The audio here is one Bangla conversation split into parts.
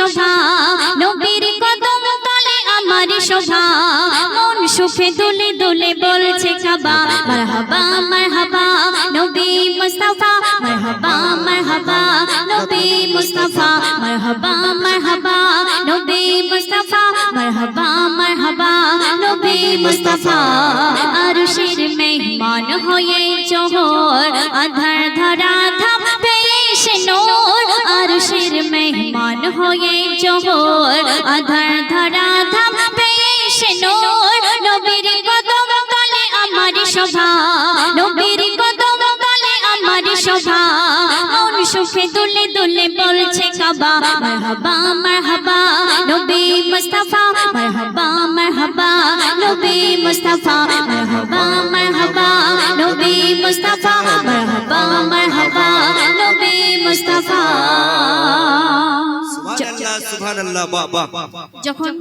শোভা। নবীর কদম তলে আমার শোভা। মন সুখে দোলে দোলে বলছে খাবা মারহাবা মারহাবা, নবী মুস্তাফা। মারহাবা মারহাবা, নবী মুস্তাফা। মারহাবা মারহাবা, নবী মুস্তাফা। মারহাবা মারহাবা, নবী মুস্তাফা। আরশের মেহমান হয়ে জোহর আধার ধরা বলছে কাবা মারহাবা মারহাবা নবী মুস্তাফা। মারহাবা মারহাবা নবী মুস্তাফা। মারহাবা মারহাবা নবী মুস্তাফা। মারহাবা মারহাবা নবী মুস্তাফা। সুবহানাল্লাহ সুবহানাল্লাহ বাহ বাহ। যখন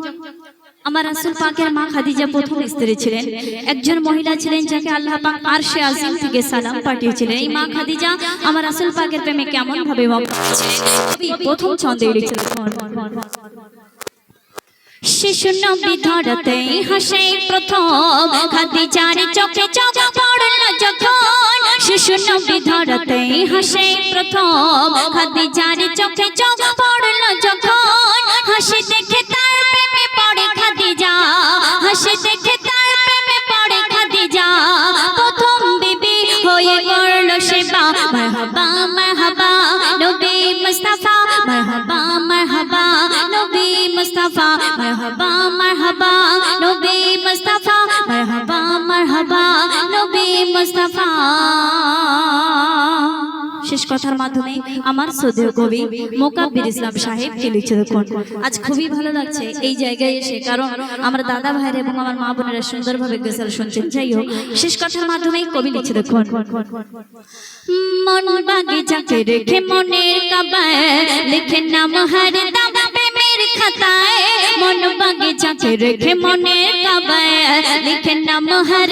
আমার রাসূল পাকের মা খাদিজা প্রথম স্ত্রী ছিলেন। একজন মহিলা ছিলেন যাকে আল্লাহ পাক আরশে আজিম থেকে সালাম পাঠিয়েছিলেন। এই মা খাদিজা আমার রাসূল পাকের প্রেমে কেমন ভাবে প্রথম ছন্দে লিখেছিলেন শিশু নবী ধরতে হাসে প্রথম। খাদিজার চোখে চোখ পড়ল যখন। শিশু নবী ধরতে হাসে প্রথম। খাদিজার চোখে চোখ পড়ল যখন। হাসি দেখে তার মুস্তাফা মারহাবা মারহাবা, নবী মুস্তাফা, মারহাবা মারহাবা, নবী মুস্তাফা, মারহাবা মারহাবা, নবী শেষ কথার মাধ্যমে আমার শ্রদ্ধেয় কবি মোকাব্বির ইসলাম সাহেবকে লিখে দেখুন। আজ খুবই ভালো লাগছে এই জায়গায় এসে, কারণ আমার দাদা ভাইয়ের এবং আমার মা বোনেরা সুন্দরভাবে গেসাল শুনছেন। যাই হোক, শেষ কথার মাধ্যমেই কবি লিখে দেখুন। মন বাগে যাকে রেখে মনের কাবায় নাম হার দাম প্রেমের খাতায়। মন বাগে যাকে রেখে মনে কাবায়। লিখে নাম হর